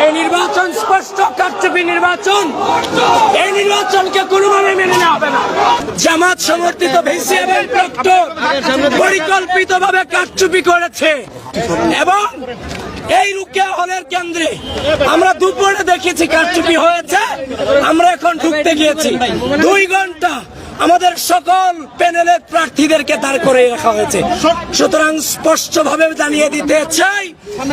এই নির্বাচন স্পষ্ট, কারচুপি নির্বাচন। এই নির্বাচনকে কোনোভাবে মেনে নেওয়া হবে না। জামাত সমর্থিত ভিসি এবং পরিকল্পিতভাবে কারচুপি করেছে। এবং এই রুকিয়া হলের কেন্দ্রে আমরা দুপুরে দেখেছি কারচুপি হয়েছে, আমরা এখন ঢুকতে গিয়েছি। দুই ঘণ্টা আমাদের সকল প্যানেলের প্রার্থীদেরকে দাঁড় করে রাখা হয়েছে। সুতরাং স্পষ্টভাবে জানিয়ে দিতে চাই,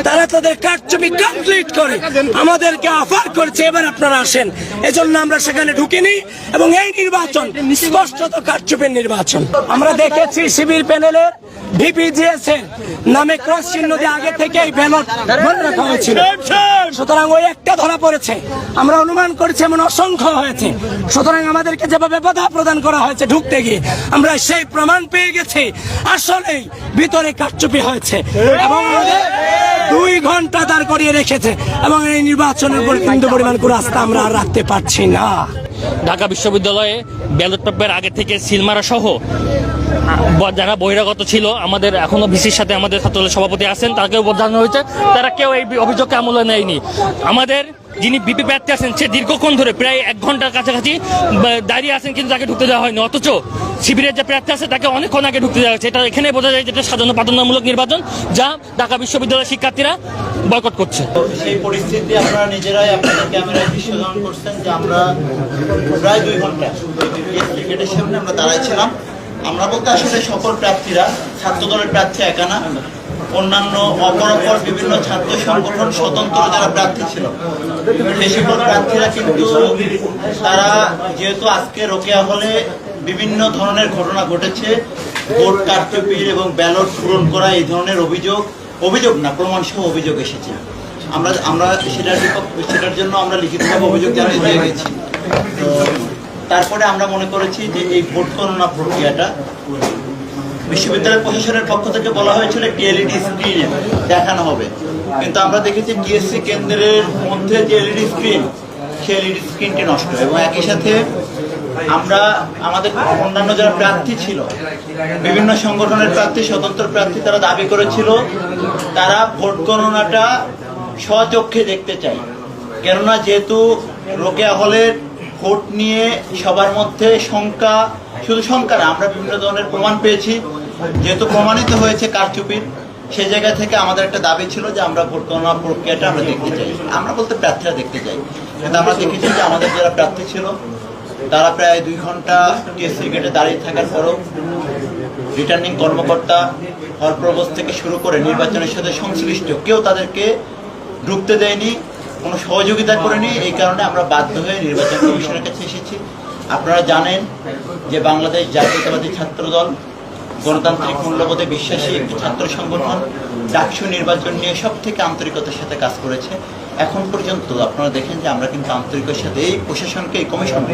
তারা তাদের কার্যবি কমপ্লিট করে। আমাদেরকে অফার করেছে, এবার আপনারা আসেন। এজন্য আমরা সেখানে ঢুকিনি এবং এই নির্বাচন স্পষ্টত কারচুপির নির্বাচন। আমরা দেখেছি শিবির প্যানেলের নামে ক্রস চিহ্ন থেকেই হয়েছিল। সুতরাং ওই একটা ধরা পড়েছে। আমরা অনুমান এমন অসংখ্য সুতরাং আমাদেরকে যেভাবে প্রদান করা হয়েছে ঢুকতে গিয়ে, আমরা সেই প্রমাণ পেয়ে গেছি। ভিতরে কারচুপি হয়েছে এবং আমাদের দুই ঘণ্টা দাঁড় করিয়ে রেখেছে এবং এই নির্বাচনের উপর কিন্তু পরিমাণ কোনো আমরা আর রাখতে পারছি না। ঢাকা বিশ্ববিদ্যালয়ে ব্যালট পেপার আগে থেকে সিলমারা সহ যারা বহিরাগত ছিল, আমাদের এখনও ভিসির সাথে আমাদের ছাত্রদলের সভাপতি আছেন, তাকেও বোঝানো হয়েছে। তারা কেউ এই অভিযোগকে আমলে নেয়নি। আমাদের যিনি বিপি প্রার্থী আছেন, সে দীর্ঘক্ষণ ধরে প্রায় এক ঘণ্টার কাছাকাছি দাঁড়িয়ে আছেন, কিন্তু তাকে ঢুকতে দেওয়া হয়নি। অথচ শিবিরের যে প্রার্থী আছে, তাকে অনেকক্ষণ আগে ঢুকতে দেওয়া হয়েছে। এটা এখানে বোঝা যায় যেটা সাধারণ প্রাধান্যমূলক নির্বাচন, যা ঢাকা বিশ্ববিদ্যালয়ের শিক্ষার্থীরা বয়কট করছে। সেই পরিস্থিতি নিজেরাই আপনাদের ক্যামেরায় করছেন যে আমরা প্রায় দুই ঘণ্টা সামনে আমরা দাঁড়াইছিলাম। আমরা বলতে আসলে সকল প্রার্থীরা ছাত্র দলের প্রার্থী একা না, অন্যান্য অপরাপর বিভিন্ন ছাত্র সংগঠন স্বতন্ত্র যারা প্রার্থী ছিল। সকল প্রার্থীরা কিন্তু তারা যেহেতু আজকে রোকেয়া হলে বিভিন্ন ধরনের ঘটনা ঘটেছে, ভোট কারচুপির এবং ব্যালট পূরণ করা এই ধরনের অভিযোগ অভিযোগ না প্রমাণ সহ অভিযোগ এসেছে। আমরা আমরা সেটার সেটার জন্য আমরা লিখিতভাবে অভিযোগ জানিয়ে দিয়ে গেছি। তো তারপরে আমরা মনে করেছি যে এই ভোট গণনা প্রক্রিয়াটা বিশ্ববিদ্যালয় প্রশাসনের পক্ষ থেকে বলা হয়েছিল একটি এলইডি স্ক্রিনে দেখানো হবে। কিন্তু আমরা দেখেছি টিএসসি কেন্দ্রের মধ্যে যে এলইডি স্ক্রিন, সেই এলইডি স্ক্রিনটি নষ্ট এবং একই সাথে আমরা আমাদের অন্যান্য যারা প্রার্থী ছিল, বিভিন্ন সংগঠনের প্রার্থী, স্বতন্ত্র প্রার্থী তারা দাবি করেছিল তারা ভোট গণনাটা স্বচক্ষে দেখতে চায়। কেননা যেহেতু রোকেয়া হলের ভোট নিয়ে সবার মধ্যে শঙ্কা, শুধু শঙ্কা না, আমরা বিভিন্ন ধরনের প্রমাণ পেয়েছি। যেহেতু প্রমাণিত হয়েছে কারচুপির সেই জায়গা থেকে আমাদের একটা দাবি ছিল যে আমরা ভোট গণনা প্রক্রিয়াটা আমরা দেখতে চাই। আমরা বলতে প্রার্থীরা দেখতে চাই। কিন্তু আমরা দেখেছি যে আমাদের যারা প্রার্থী ছিল, তারা প্রায় দুই ঘণ্টা টিএসসি গেটে দাঁড়িয়ে থাকার পরও রিটার্নিং কর্মকর্তা হল প্রবোস্ট থেকে শুরু করে নির্বাচনের সাথে সংশ্লিষ্ট কেউ তাদেরকে ঢুকতে দেয়নি। কোনো সহযোগিতা করেনি এই কারণে আমরা বাধ্য হয়ে নির্বাচন কমিশনের কাছে এসেছি। আপনারা জানেন যে বাংলাদেশ জাতীয়তাবাদী ছাত্র দল গণতান্ত্রিক মূল্যবোধে বিশ্বাসী একটি ছাত্র সংগঠন ডাকসু নির্বাচন নিয়ে সব থেকে আন্তরিকতার সাথে কাজ করেছে। এখন পর্যন্ত আপনারা দেখেন যে আমরা কিন্তু আন্তরিকের সাথে এই প্রশাসনকে, এই কমিশনকে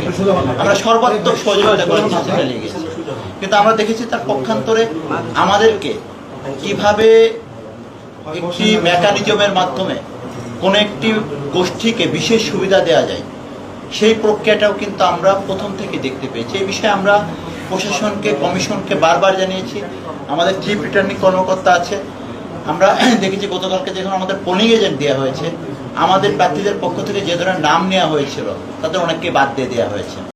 আমরা সর্বাত্মক সহযোগিতা চেষ্টা চালিয়ে গেছি। কিন্তু আমরা দেখেছি তার পক্ষান্তরে আমাদেরকে কীভাবে একটি মেকানিজমের মাধ্যমে কোনো একটি গোষ্ঠীকে বিশেষ সুবিধা দেওয়া যায়। সেই প্রক্রিয়াটাও কিন্তু আমরা প্রথম থেকে দেখতে পেয়েছি। এই বিষয়ে আমরা প্রশাসনকে, কমিশনকে বারবার জানিয়েছি। আমাদের চিফ রিটার্নিং কর্মকর্তা আছে। আমরা দেখেছি, গতকালকে যখন আমাদের পোলিং এজেন্ট দেওয়া হয়েছে, আমাদের প্রার্থীদের পক্ষ থেকে যে ধরনের নাম নেওয়া হয়েছিল, তাদের অনেককে বাদ দিয়ে দেওয়া হয়েছে।